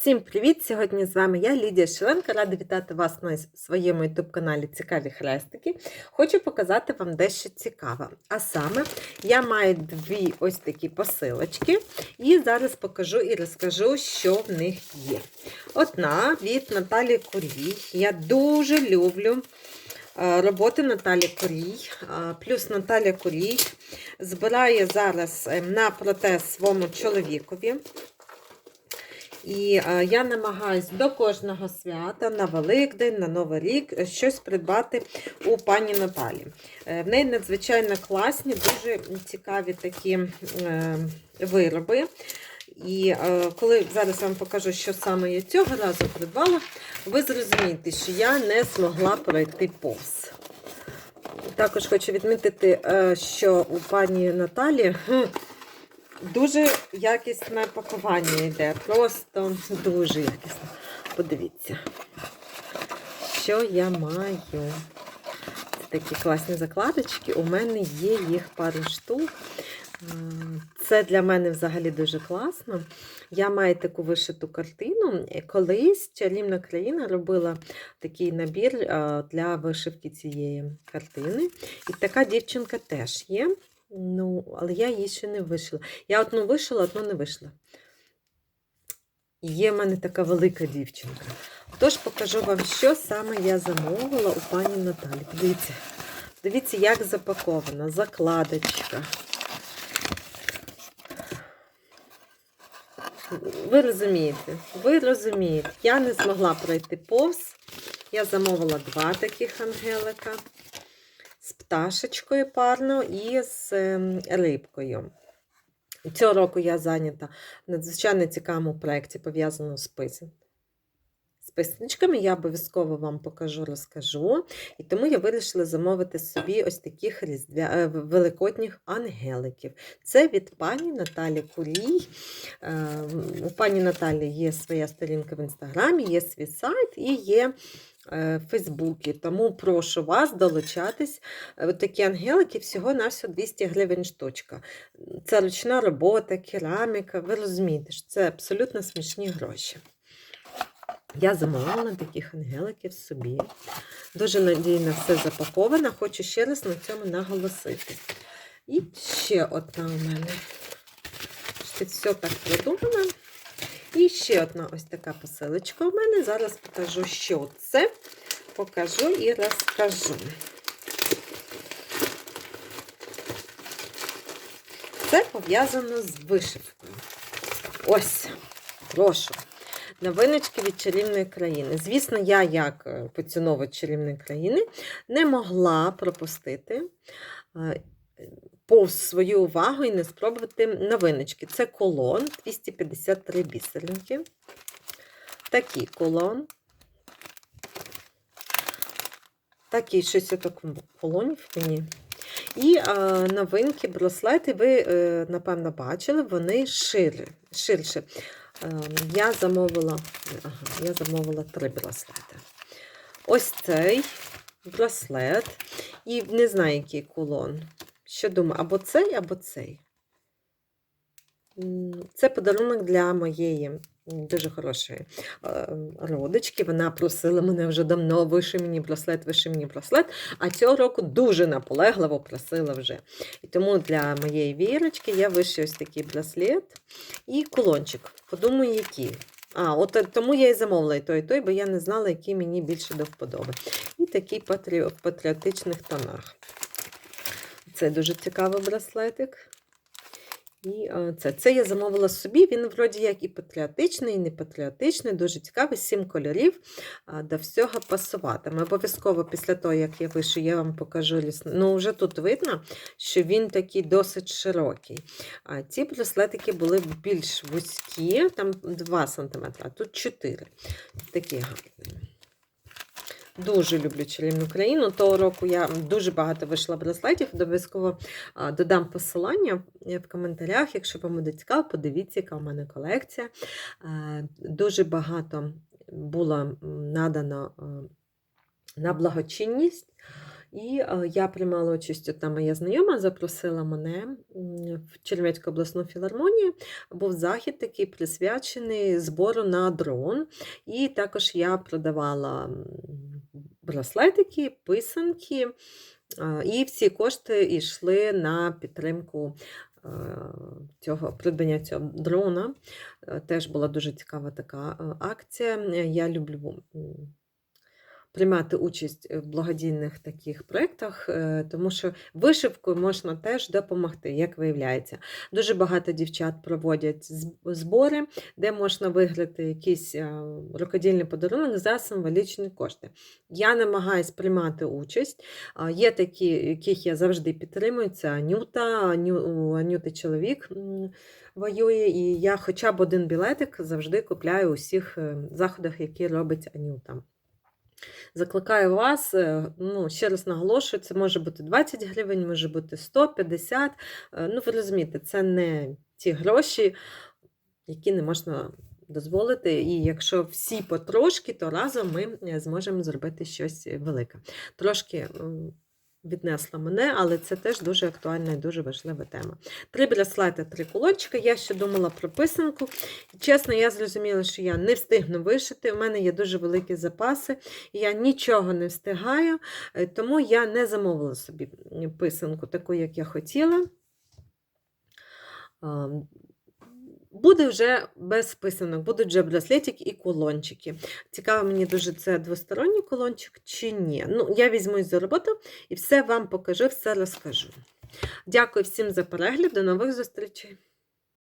Всім привіт! Сьогодні з вами я, Лідія Шиленко. Рада вітати вас на своєму youtube каналі Цікаві хрестики. Хочу показати вам дещо цікаве. А саме, я маю дві ось такі посилочки, і зараз покажу і розкажу, що в них є. Одна від Наталі Курій. Я дуже люблю. е, Роботи Наталі Курій, Е, плюс Наталя Курій збирає зараз е, на протез своєму чоловікові. І е, я намагаюсь до кожного свята, на Великдень, на Новий рік е, щось придбати у пані Наталі. Е, в неї надзвичайно класні, дуже цікаві такі вироби. І коли зараз вам покажу, що саме я цього разу придбала, ви зрозумієте, що я не змогла пройти повз. Також хочу відмітити, що у пані Наталі Дуже якісне пакування йде. Просто дуже якісне. Подивіться, що я маю. Це такі класні закладочки. У мене є їх пару штук. Це для мене взагалі дуже класно. Я маю таку вишиту картину. Колись чарівна країна робила такий набір для вишивки цієї картини. І така дівчинка теж є. Ну, але я її ще не вишила. Я одну вишила, одну не вишила. Є в мене така велика дівчинка. Тож покажу вам, що саме я замовила у пані Наталі. Дивіться, дивіться, як запакована закладочка. Ви розумієте, ви розумієте, я не змогла пройти повз. Я замовила два таких ангелика пташечкою парно і з ем, рибкою. Цього року я зайнята в надзвичайно цікавому проєкті, пов'язаному з писем. З я обов'язково вам покажу, розкажу. І тому я вирішила замовити собі ось таких різдвя... е, великодніх ангеликів. Це від пані Наталі Кулій. Е, У пані Наталі є своя сторінка в інстаграмі, є свій сайт і є в Фейсбуці. Тому прошу вас долучатись. Е, От такі ангелики всього на всього 200 гривень штучка. Це ручна робота, кераміка. Ви розумієте, що це абсолютно смішні гроші. Я замовила таких ангеликів собі. Дуже надійно все запаковано. Хочу ще раз на цьому наголосити. І ще одна у мене. Все так продумано. І ще одна ось така посилочка у мене. Зараз покажу, що це. Покажу і розкажу. Це пов'язано з вишивкою. Ось, прошу. Новиночки від чарівної країни. Звісно, я, як е, поціновувач чарівної країни, не могла пропустити е, повз свою увагу і не спробувати новиночки. Це колон 253 бісеринки. Такий колон. Такий щось я так колонів мені. І е, новинки, браслети, ви, е, напевно, бачили, вони шири, ширше. Е, я замовила, ага, я замовила три браслети. Ось цей браслет. І не знаю, який кулон. Що думаю, або цей, або цей. Це подарунок для моєї дуже хорошої е, родички. Вона просила мене вже давно, виши мені браслет, виши мені браслет. А цього року дуже наполегливо просила вже. І тому для моєї вірочки я вишию ось такий браслет і кулончик. Подумаю, який. А, от е, тому я і замовила і той, і той, бо я не знала, який мені більше до вподоби. І такий патріотичних тонах. Це дуже цікавий браслетик. І е, це. це я замовила собі. Він вроді як і патріотичний, і не патріотичний, дуже цікавий, сім кольорів. До всього пасуватиме. Обов'язково після того, як я вишу, я вам покажу лісну. Ну, вже тут видно, що він такий досить широкий. А ці браслетики були більш вузькі, там 2 см, а тут 4 Такі гарні. Дуже люблю чарівну країну. Того року я дуже багато вийшла браслетів. Обов'язково додам посилання в коментарях. Якщо вам буде цікаво, подивіться, яка у мене колекція. Дуже багато було надано на благочинність. І е, я приймала участь, там моя знайома запросила мене в Чернівецьку обласну філармонію. Був захід такий присвячений збору на дрон. І також я продавала браслетики, писанки. І всі кошти йшли на підтримку цього придбання цього дрона. Е, Теж була дуже цікава така акція. Я люблю приймати участь в благодійних таких проєктах, е, тому що вишивкою можна теж допомогти, як виявляється. Дуже багато дівчат проводять збори, де можна виграти якийсь е, рукодільний подарунок за символічні кошти. Я намагаюсь приймати участь. Є такі, яких я завжди підтримую. Це Анюта, Аню, Анюти чоловік воює, і я хоча б один білетик завжди купляю у всіх е, заходах, які робить Анюта. Закликаю вас, е, ну, ще раз наголошую, це може бути 20 гривень, може бути 150. Е, Ну, ви розумієте, це не ті гроші, які не можна дозволити. І якщо всі потрошки, то разом ми е, зможемо зробити щось велике. Трошки віднесла мене, але це теж дуже актуальна і дуже важлива тема. Три браслети, три кулончики. Я ще думала про писанку. Чесно, я зрозуміла, що я не встигну вишити. У мене є дуже великі запаси, я нічого не встигаю, е, тому я не замовила собі писанку, таку, як я хотіла. Буде вже без писанок, будуть вже браслетики і колончики. Цікаво мені дуже, це двосторонній колончик чи ні. Ну, я візьмусь за роботу і все вам покажу, все розкажу. Дякую всім за перегляд, до нових зустрічей!